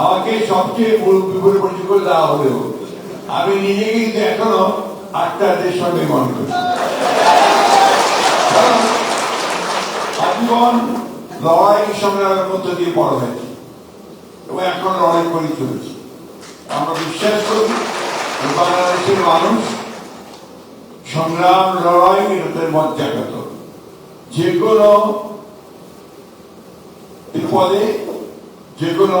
আমাকে সবচেয়ে বিপরীত পরিচয় করে দেওয়া হলেও আমি নিজে কিন্তু এখনও আক্তারদের সঙ্গে মনে করি। আজীবন লড়াই সংগ্রামের মধ্য দিয়ে বড় হয়েছে এবং এখন লড়াই করে চলেছি আমরা বিশ্বাস করি বাংলাদেশের মানুষ সংগ্রাম, লড়াই এদের মজ্জাগত যে কোনো বিপদে, যে কোনো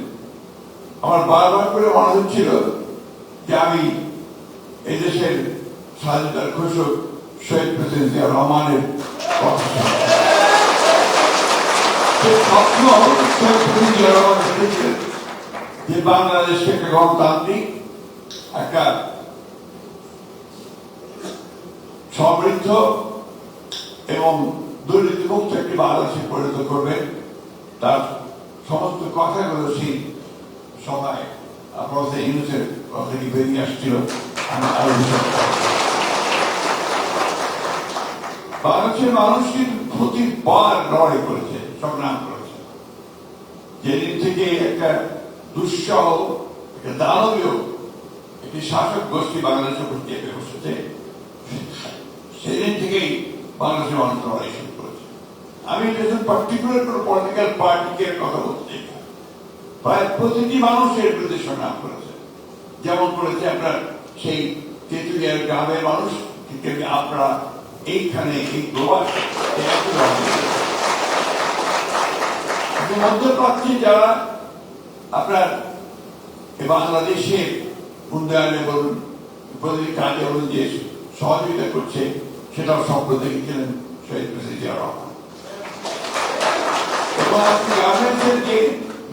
আমার বারবার করে মনে হচ্ছিল যে আমি এই দেশের স্বাধীনতার ঘোষক শহীদ প্রেসিডেন্ট জিয়া রহমানের শহীদ প্রেসিডেন্ট জিয়া যে বাংলাদেশকে একটা গণতান্ত্রিক, একটা সমৃদ্ধ এবং দুর্নীতিমুক্ত একটি বাংলাদেশে পরিণত করবে। তার সমস্ত কথাগুলো সেই সময় প্রফেসর ইউনুসের কথা বেরিয়ে আসছিল, আমি আরও। বাংলাদেশের মানুষ কিন্তু প্রতিবার লড়াই করেছে, সংগ্রাম করেছে। যেদিন থেকে একটা দুঃসহ, একটা দানবীয়, একটি শাসক গোষ্ঠী বাংলাদেশের উপর চেপে বসেছে, সেদিন থেকেই বাংলাদেশের মানুষ লড়াই শুরু করেছে। আমি পার্টিকুলার কোনো পলিটিক্যাল পার্টিকে কথা বলতে চাই। প্রায় প্রতিটি মানুষ এর বিরুদ্ধে সংগ্রাম করেছে। যেমন করেছে আপনার সেই তেঁতুলিয়ার গ্রামের মানুষ আপনারা এইখানে এই প্রবাস মধ্যপ্রাচ্যে যারা আপনার বাংলাদেশের উন্নয়নে বলুন প্রতিটি কাজে বলুন যে সহযোগিতা করছে, সেটাও স্বপ্ন দেখেছিলেন শহীদ প্রেসিডেন্ট রহমান। এবং আজকে গার্মেন্টসের যে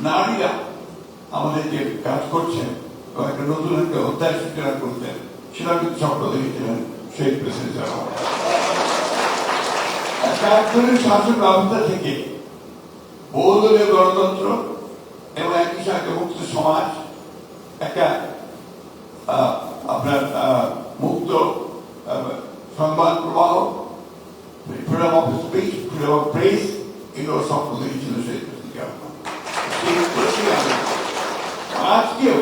নারীরা আমাদের যে কাজ করছেন একটা নতুন একটা অধ্যায় সূচনা করতেন সেটা কিন্তু স্বপ্ন দেখেছিলেন সেই প্রেসিডেন্ট একজনের শাসন ব্যবস্থা থেকে বহুদলীয় গণতন্ত্র এবং একই সঙ্গে মুক্ত সমাজ, একটা আপনার মুক্ত সংবাদ প্রবাহ freedom of speech freedom of press এগুলো স্বপ্ন দেখেছিল সেই সেই দেশেই আমরা- আজকেও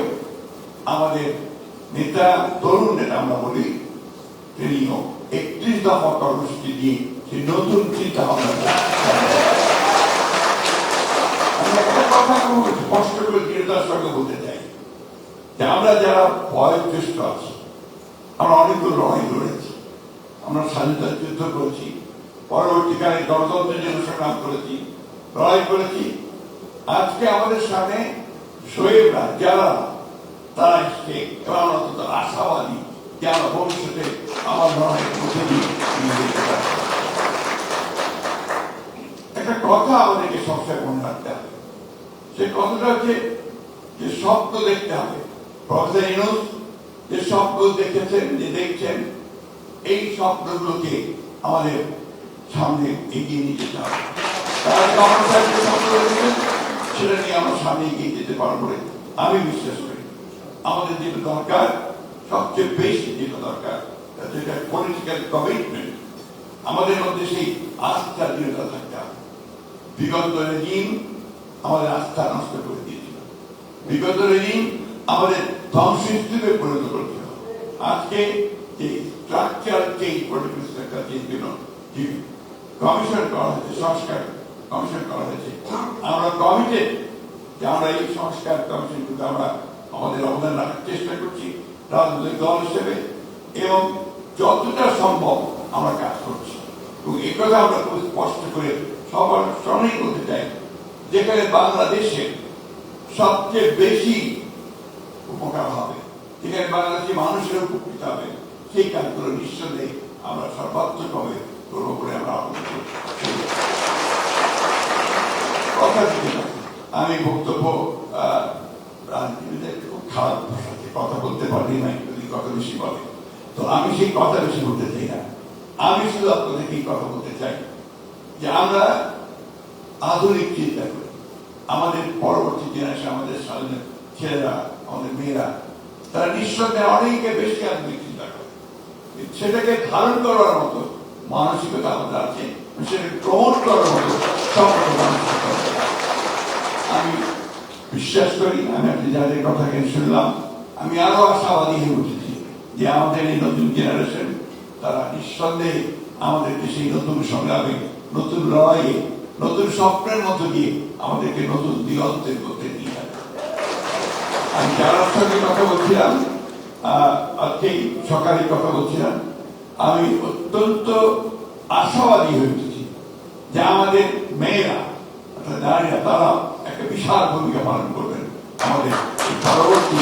আমাদের নেতা তরুণ নেতা আমরা বলি তিনিও একত্রিশ দফা কর্মসূচি দিয়ে সেই নতুন চিন্তা ভাবনা আমি একটা কথা খুব স্পষ্ট করে দৃঢ়তার সঙ্গে বলতে চাই যে আমরা যারা বয়োজ্যেষ্ঠ আছি আমরা অনেকগুলো লড়াই লড়েছি আমরা স্বাধীনতার যুদ্ধ করেছি পরবর্তীকালে গণতন্ত্রের জন্য সংগ্রাম করেছি লড়াই করেছি আজকে আমাদের সামনে শোয়েবরা যারা তারা এসছে এবং আশাবাদী, যে আমরা ভবিষ্যতে আমার যেতে পারব। একটা কথা আমাদেরকে সবসময় মনে রাখতে হবে। সে কথাটা হচ্ছে যে স্বপ্ন দেখতে হবে। প্রফেসর ইউনুস যে স্বপ্ন দেখেছেন, যে দেখছেন, এই স্বপ্নগুলোকে আমাদের সামনে এগিয়ে নিয়ে যেতে হবে। সেটা নিয়ে আমরা সামনে এগিয়ে যেতে পারব বলে আমি বিশ্বাস করি। আমাদের যেটা দরকার, সবচেয়ে বেশি যেটা দরকার যেটা পলিটিক্যাল কমিটমেন্ট আমাদের মধ্যে সেই আস্থা, দৃঢ়তা থাকতে হবে। বিগত রেজিম আমাদের আস্থা নষ্ট করে দিয়েছিল। বিগত রেজিম আমাদের ধ্বংসস্তূপে পরিণত করেছিল। আজকে যে structure change political structure change জন্য কমিশন করা হয়েছে, সংস্কার কমিশন করা হয়েছে আমরা কমিটেড যে আমরা এই সংস্কার কমিশন কিন্তু আমরা আমাদের অবদান রাখার চেষ্টা করছি রাজনৈতিক দল হিসেবে এবং যতটা সম্ভব আমরা কাজ করছি এবং এই কথা আমরা খুব স্পষ্ট করে সবার সামনেই বলতে চাই, যেখানে বাংলাদেশে সবচেয়ে বেশি উপকার হবে, যেখানে বাংলাদেশি মানুষের উপকৃত হবে, সেই কাজগুলো নিঃসন্দেহে আমরা সর্বাত্মকভাবে করব বলে আমরা আহ্বান করি। কথা দিতে পারি আমি বক্তব্য আহ, কথা বলতে পারি না যদি কথা বেশি বলে। তো আমি সেই কথা বেশি বলতে চাই না। আমি শুধু আপনাদেরকে কথা বলতে চাই যে আমরা আধুনিক চিন্তা করি। আমাদের পরবর্তী জেনারেশন আমাদের সামনে ছেলেরা আমাদের মেয়েরা তারা নিঃসন্দেহে অনেকে বেশি আধুনিক চিন্তা করে। সেটাকে ধারণ করার মতো মানসিকতা আমাদের আছে। সেটাকে গ্রহণ করার মতো। আমি বিশ্বাস করি, আমি আপনি যাদের কথা শুনলাম, আমি আরও আশাবাদী হয়ে উঠেছি যে আমাদের এই নতুন জেনারেশন তারা নিঃসন্দেহে নতুন সংগ্রামে, নতুন লড়াইয়ে, নতুন স্বপ্নের দিয়ে আমাদেরকে নতুন দিগন্তের নিয়ে যাবে আমি সঙ্গে কথা বলছিলাম আজকেই সকালে কথা বলছিলাম, আমি অত্যন্ত আশাবাদী হয়ে উঠেছি যে আমাদের মেয়েরা, অর্থাৎ নারীরা, তারা একটা বিশাল ভূমিকা পালন করবেন আমাদের পরবর্তী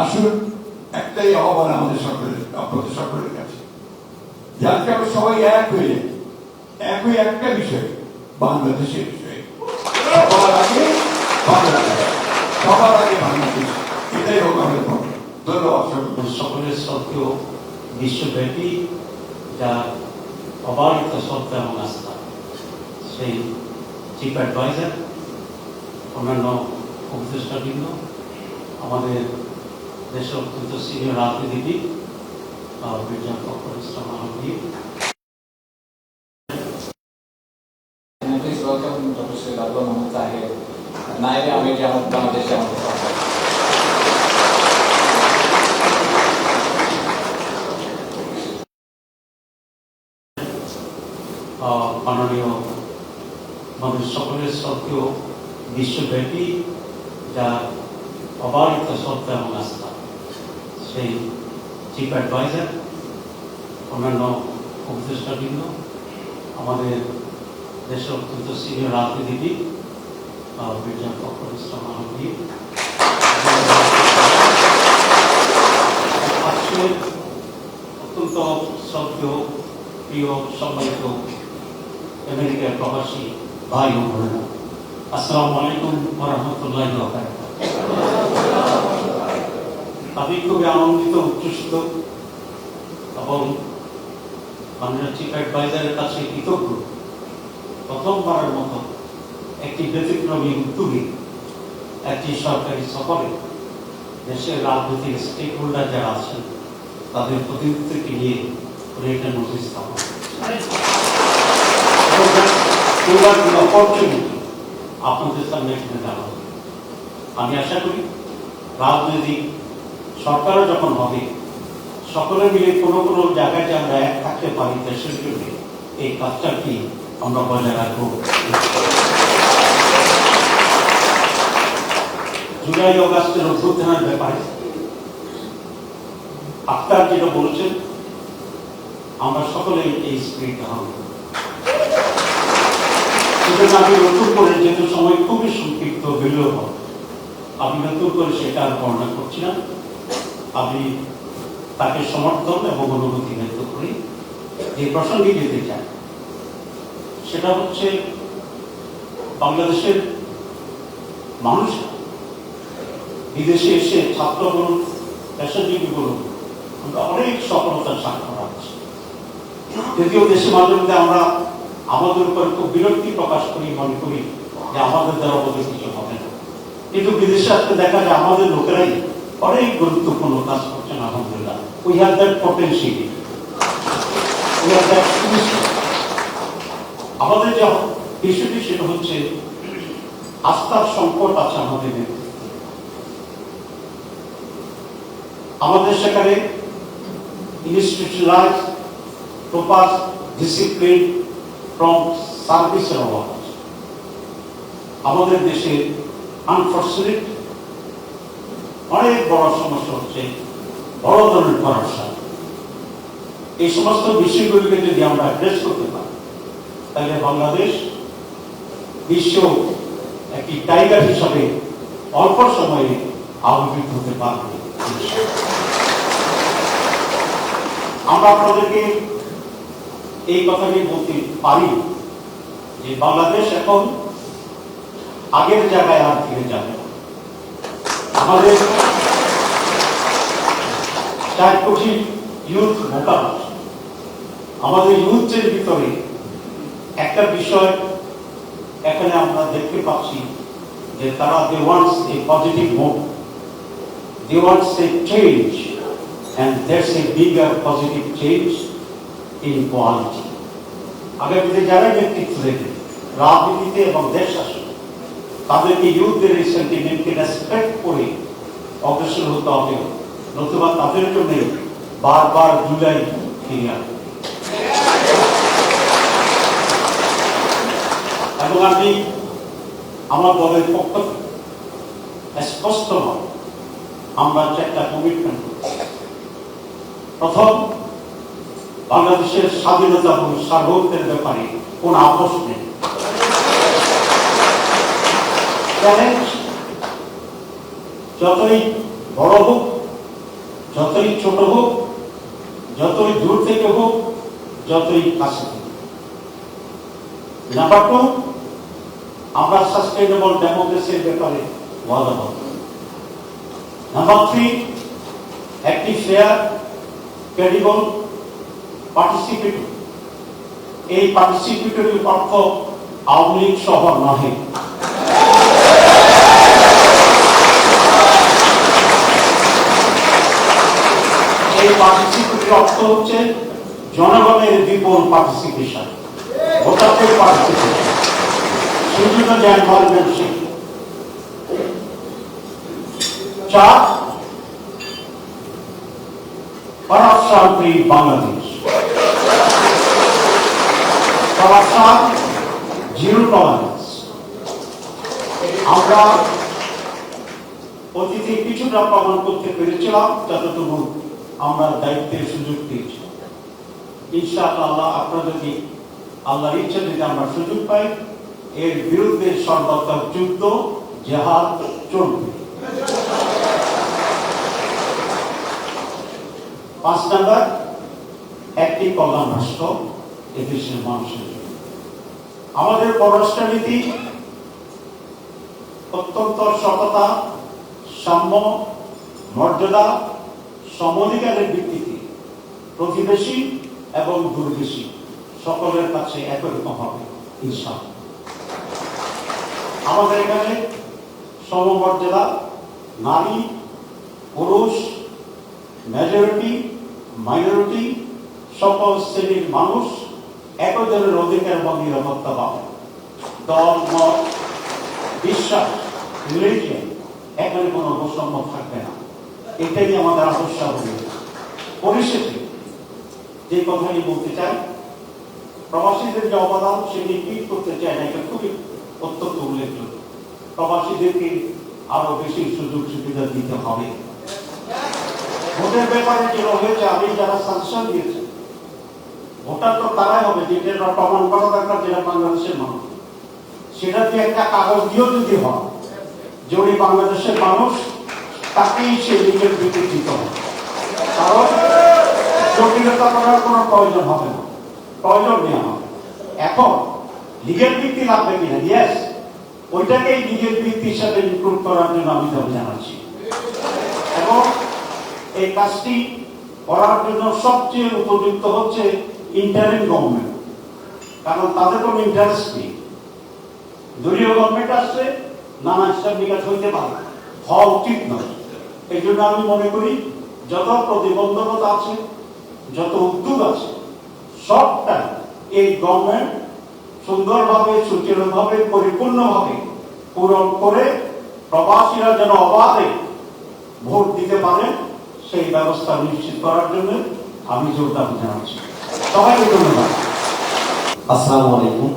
আসুন, একটাই আহ্বান আমাদের সকলের, আপনাদের সকলের কাছে। যাতে আমরা সবাই এক হয়ে যাই এক হয়ে একটা বিষয়, বাংলাদেশের বিষয়ে। সবার আগে বাংলাদেশ, সবার আগে বাংলাদেশ, এটাই হোক আমাদের ধন্যবাদ সকলের সত্ত্বেও বিশ্বব্যাপী যা অবারিত শ্রদ্ধা এবং আস্থা সেই চিফ অ্যাডভাইজার অন্যান্য উপদেষ্টাবৃন্দ আমাদের দেশের অত্যন্ত সিনিয়র রাজনীতিবিদ মাননীয় মানুষ সকলের সত্ত্বেও বিশ্বব্যাপী যা অবারিত শ্রদ্ধা এবং আস্থা, সেই চিফ অ্যাডভাইজার, অন্যান্য উপদেষ্টাবৃন্দ, আমাদের দেশের অত্যন্ত সিনিয়র রাজনীতিবিদ মির্জা ইসলাম আলমগীর। অত্যন্ত শ্রদ্ধেয় প্রিয়, সম্মানিত আমেরিকার প্রবাসী ভাই ও বোনেরা। আসসালামু আলাইকুম ওরহমতুল্লাহ আমি খুবই আনন্দিত উচ্ছ্বসিত এবং মাননীয় চিফ অ্যাডভাইজারের কাছে কৃতজ্ঞ। প্রথমবারের মতো একটি ব্যতিক্রমী উদ্যোগে একটি সরকারি সফরে দেশের রাজনৈতিক স্টেক হোল্ডার যারা আছেন, তাদের প্রতিনিধিত্বকে নিয়ে উনি একটা নোটিশ স্থাপন অপরচুনিটি আপনাদের সামনে এখানে জানাব আমি আশা করি রাজনৈতিক সরকারও যখন হবে, সকলে মিলে কোনো কোনো জায়গায় যে আমরা এক থাকতে পারি, দেশের জন্য এই কাজটাকে আমরা বজায় রাখব। জুলাই অগাস্টের অভ্যুত্থানের ব্যাপারে আক্তার যেটা বলেছেন, আমরা সকলেই এই স্পিরিট ধারণ আমি নতুন করে যেহেতু সময় খুবই সংক্ষিপ্ত বিলম্ব আমি নতুন করে সেটা আর বর্ণনা করছি না। আমি তাকে সমর্থন এবং অনুভূতি ব্যক্ত করি। যে প্রসঙ্গে যেতে চাই, সেটা হচ্ছে বাংলাদেশের মানুষ বিদেশে এসে ছাত্র বলুন, পেশাজীবী বলুন, আমরা অনেক সফলতার স্বাক্ষর রাখছি যদিও দেশের মাঝে মধ্যে আমরা আমাদের উপর খুব বিরক্তি প্রকাশ করি, মনে করি যে আমাদের দ্বারা বোধহয় কিছু হবে না। কিন্তু বিদেশে আসতে দেখা যায় আমাদের লোকেরাই অনেক গুরুত্বপূর্ণ কাজ করছেন, আলহামদুলিল্লাহ। উই হ্যাভ দ্যাট পটেন্সিয়াল আমাদের যে বিষয়টি সেটা হচ্ছে, আস্থার সংকট আছে আমাদের আমাদের সেখানে ইনস্টিটিউশনালাইজ প্রপার ডিসিপ্লিন ফ্রম সার্ভিসের অভাব আমাদের দেশে আনফর্চুনেট অনেক বড় সমস্যা হচ্ছে বড় ধরনের করাপশন এই সমস্ত বিষয়গুলিকে যদি আমরা অ্যাড্রেস করতে পারি, তাহলে বাংলাদেশ বিশ্ব একটি টাইগার হিসাবে অল্প সময়ে আবির্ভূত হতে পারবে। আমরা আপনাদেরকে এই কথাটি বলতে পারি যে বাংলাদেশ এখন আগের জায়গায় আর ফিরে যাবে আমাদের চার কোটি ইউথ ভোটার আমাদের ইউথের ভিতরে একটা বিষয় এখানে আমরা দেখতে পাচ্ছি যে তারা they wants a positive move they wants a change and that's a bigger positive change in quality আগামীতে যারা নেতৃত্ব দেবে, রাজনীতিতে এবং দেশ শাসনে তাদেরকে ইউথদের এই সেন্টিমেন্টকে রেসপেক্ট করে অগ্রসর হতে হবে, নতুবা তাদের জন্য বারবার জুলাই ফিরে আসবে এবং আমি, আমার দলের পক্ষ স্পষ্ট আমরা চারটা কমিটমেন্ট প্রথম বাংলাদেশের স্বাধীনতা এবং সার্বভৌমের ব্যাপারে কোন আপোষ নেই। যতই বড় হোক, যতই ছোট হোক, যতই দূর থেকে হোক, যতই কাছে নাম্বার টু আমরা সাস্টেনেবল ডেমোক্রেসির ব্যাপারে ওয়াদাবদ্ধ নাম্বার থ্রি একটি ফেয়ার ক্রেডিবল পার্টিসিপেটরি। এই পার্টিসিপেটরি অর্থ আওয়ামী লীগ শহর নহে। এই পার্টিসিপেটরি অর্থ হচ্ছে জনগণের বিপুল পার্টিসিপেশন ভোটারদের পার্টিসিপেশন সেজন্য যে এনভায়রনমেন্ট চার বাংলাদেশ করাপশন জিরো টলারেন্স আমরা অতীতে কিছুটা প্রমাণ করতে পেরেছিলাম, যতটুকু আমরা দায়িত্বের সুযোগ পেয়েছিলাম ইনশাআল্লাহ আপনারা যদি আল্লাহর ইচ্ছা যদি আমরা সুযোগ পাই। এর বিরুদ্ধে সর্বাত্মক যুদ্ধ, জেহাদ চলবে। পাঁচ নাম্বার একটি কল্যাণ রাষ্ট্র এদেশের মানুষের জন্য। আমাদের পররাষ্ট্রনীতি, অত্যন্ত সততা, সাম্য, মর্যাদা, সমধিকারের ভিত্তিতে প্রতিবেশী এবং দুর্বেশী সকলের কাছে একরকম হবে, ইনশাআল্লাহ। আমাদের এখানে সমমর্যাদা, নারী, পুরুষ মেজরিটি মাইনরিটি সকল শ্রেণির মানুষ একই ধরনের অধিকার এবং নিরাপত্তা পাবে। দল, মত, বিশ্বাস রিলিজিয়ন এখানে কোনো বৈষম্য থাকবে না। এটাই আমাদের আদর্শ হবে পরিশেষে যে কথাটি বলতে চাই, প্রবাসীদের যে অবদান, সেটি রিপিট করতে চায় না, এটা খুবই অত্যন্ত উল্লেখযোগ্য। প্রবাসীদেরকে আরও বেশি সুযোগ সুবিধা দিতে হবে। ভোটের ব্যাপারে যেটা হয়েছে, আমি যারা সাংসদ দিয়েছে ভোটার তো তারাই হবে যেটা প্রমাণ করা দরকার যেটা বাংলাদেশের মানুষ। সেটা দিয়ে একটা কাগজ দিয়েও যদি হয়, যে উনি বাংলাদেশের মানুষ, তাকেই সে নিজের দিতে হবে কারণ জটিলতা করার কোনো প্রয়োজন হবে না। প্রয়োজন নেওয়া হবে এখন লিগের ভিত্তি লাগবে কিনা? ইয়েস ওইটাকেই লিগের ভিত্তি হিসাবে ইনক্লুড করার জন্য আমি দাবি জানাচ্ছি। এবং এই কাজটি করার জন্য সবচেয়ে উপযুক্ত হচ্ছে ইন্টারিম গভর্নমেন্ট কারণ তাদের কোনো ইন্টারেস্ট নেই। দলীয় গভর্নমেন্ট আসছে, নানা হিসাব নিকাশ হইতে পারে। হওয়া উচিত নয়। এই জন্য আমি মনে করি, যত প্রতিবন্ধকতা আছে, যত উদ্যোগ আছে, সবটা এই গভর্নমেন্ট সুন্দরভাবে, সুচারুভাবে, পরিপূর্ণভাবে পূরণ করে প্রবাসীরা যেন অবাধে ভোট দিতে পারেন, সেই ব্যবস্থা নিশ্চিত করার জন্য আমি জোর দাবি জানাচ্ছি। সবাইকে ধন্যবাদ। আসসালামু আলাইকুম।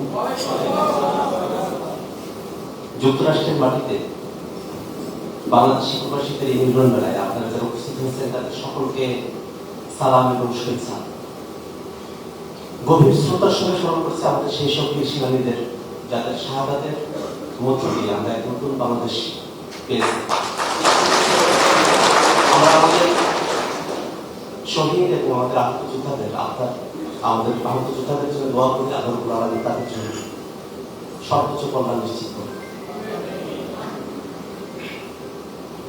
যুক্তরাষ্ট্রের মাটিতে বাংলাদেশি প্রবাসীদের এই মিলন মেলায় আপনারা যারা উপস্থিত হয়েছেন, তাদের সকলকে সালাম এবং শুভেচ্ছা। গভীর শ্রোতার সঙ্গে স্মরণ করছে, আমাদের সেই সব কৃষিবাণীদের যাদের শাহাদাতের মধ্য দিয়ে আমরা এক নতুন বাংলাদেশ পেয়েছি। আমরা আমাদের শহীদ এবং আমাদের আত্মযোদ্ধাদের আমাদের আত্মযোদ্ধাদের জন্য দোয়া করতে আদর করা আমাদের তাদের জন্য সর্বোচ্চ কল্যাণ নিশ্চিত করে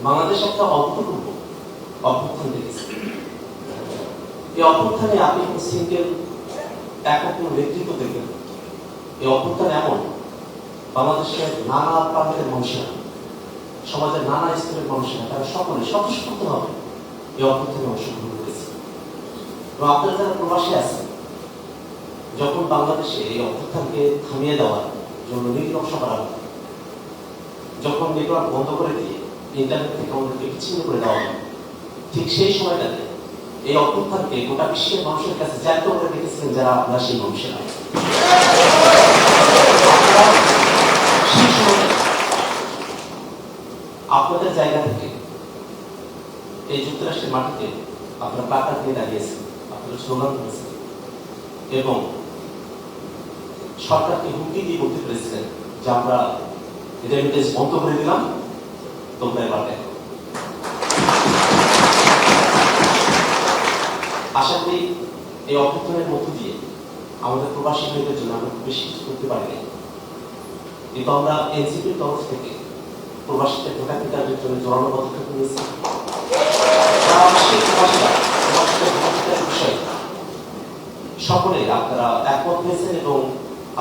বাংলাদেশ একটা অভূতপূর্ব অভ্যুত্থান দেখেছে। এই অভ্যুত্থানে আপনি সিঙ্গেল একক কোনো নেতৃত্ব দেখবেন এই অভ্যুত্থান এমন, বাংলাদেশের নানা প্রান্তের মানুষেরা, সমাজের নানা স্তরের মানুষেরা, তারা সকলে স্বতঃস্ফূর্তভাবে এই অভ্যুত্থানে অংশগ্রহণ করেছে। এবং আপনারা যারা প্রবাসী আছেন যখন বাংলাদেশে এই অভ্যুত্থানকে থামিয়ে দেওয়ার জন্য নীতি নকশা করা হয়, যখন নেটওয়ার্ক বন্ধ করে দিয়ে ইন্টারনেট থেকে আমাদেরকে বিচ্ছিন্ন করে দেওয়া হয়, ঠিক সেই সময়টাতে এই অভ্যুত্থানকে গোটা বিশ্বের মানুষের কাছে জ্যান্ত করে রেখেছিলেন যারা আপনারা সেই মানুষেরা। আপনাদের জায়গা থেকে এই যুক্তরাষ্ট্রের মাটিতে আপনারা টাকা দিয়ে দাঁড়িয়েছেন, আপনারা স্লোগান করেছেন এবং সরকারকে হুমকি দিয়ে বলতে পেরেছিলেন যে আমরা রেমিটেন্স বন্ধ করে দিলাম? তোমরা এবার দেখো। আশা করি এই অভ্যর্থনের মধ্য দিয়ে আমাদের প্রবাসী ভাইদের জন্য আমরা খুব বেশি কিছু করতে পারি নাই। কিন্তু আমরা এনসিপির তরফ থেকে প্রবাসীদের ভোটাধিকারের জন্য জোরালো পদক্ষেপ নিয়েছি। সকলে আপনারা একমত হয়েছেন এবং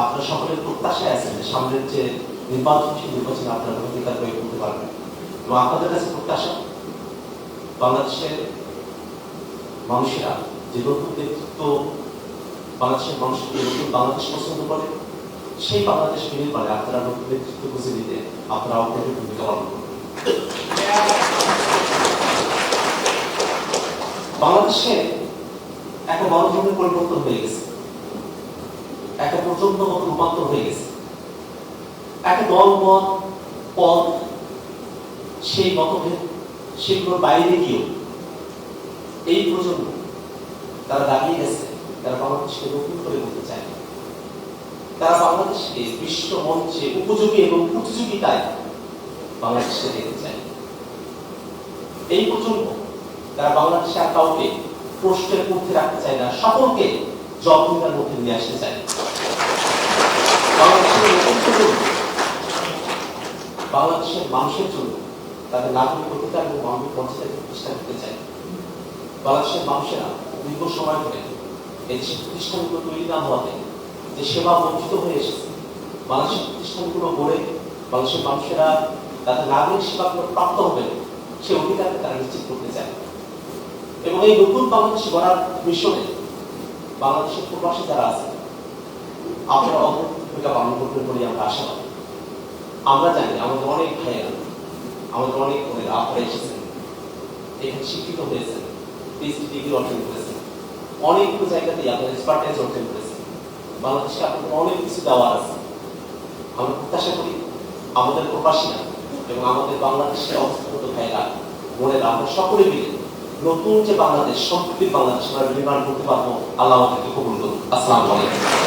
আপনারা সকলের প্রত্যাশায় আছেন যে সামনের যে নির্বাচন, সেই নির্বাচনে আপনারা ভোটাধিকার প্রয়োগ করতে পারবেন। এবং আপনাদের কাছে প্রত্যাশা? বাংলাদেশের মানুষেরা যে নতুন নেতৃত্ব, বাংলাদেশের মানুষকে নতুন বাংলাদেশ পছন্দ করে, সেই বাংলাদেশ নির্মাণে আপনারা নতুন নেতৃত্ব বুঝে দিতে আপনারা অগ্রণী ভূমিকা পালন করবেন। বাংলাদেশে একটা বড় ধরনের পরিবর্তন হয়ে গেছে। একটা প্রচন্ডগত রূপান্তর হয়ে গেছে। একটা দল মত পদ, সেই মতভেদ, সেগুলোর বাইরে গিয়েও এই প্রজন্ম তারা দাঁড়িয়ে গেছে, তারা বাংলাদেশকে নতুন করে বলতে চায়। তারা বাংলাদেশকে বিশ্ব মঞ্চে উপযোগী এবং প্রতিযোগিতায় বাংলাদেশকে দেখতে চায়। এই প্রজন্ম তারা বাংলাদেশে আর কাউকে প্রশ্নের ঊর্ধ্বে রাখতে চায় না, সকলকে জবাবদিহিতার মধ্যে নিয়ে আসতে চায়। বাংলাদেশের মানুষের জন্য তাদের নাগরিক অধিকার এবং মানবিক মর্যাদা প্রতিষ্ঠা করতে চায় বাংলাদেশের মানুষেরা দীর্ঘ সময় ধরে এই প্রতিষ্ঠানগুলো তৈরি না হওয়াতে যে সেবা বঞ্চিত হয়ে এসেছে, বাংলাদেশের প্রতিষ্ঠানগুলো গড়ে বাংলাদেশের মানুষেরা তাদের নাগরিক সেবাগুলো প্রাপ্ত হবেন, সে অধিকারকে তারা নিশ্চিত করতে চায়। এবং এই নতুন বাংলাদেশ গড়ার মিশনে বাংলাদেশের প্রবাসী যারা আছে, আপনারা ভূমিকা পালন করবেন বলে আমরা আশাবাদী। আমরা জানি আমাদের অনেক ভাইয়েরা, আমাদের অনেক বোনেরা আপনারা এসেছেন, এখানে শিক্ষিত হয়েছেন পিএইচডি ডিগ্রি অর্জন করেছেন, অনেকগুলো জায়গাতেই আপনারা এক্সপার্টাইজ অর্জন করেছেন। বাংলাদেশে আপনাদের অনেক কিছু দেওয়ার আছে। আমরা প্রত্যাশা করি আমাদের প্রবাসীরা এবং আমাদের বাংলাদেশের অবস্থিত ভাইয়েরা, বোনেরা, আমরা সকলে মিলে নতুন যে বাংলাদেশ সম্প্রীতির বাংলাদেশ আমরা নির্মাণ করতে পারব, আল্লাহ আমাদেরকে কবুল করুন আসসালামু আলাইকুম।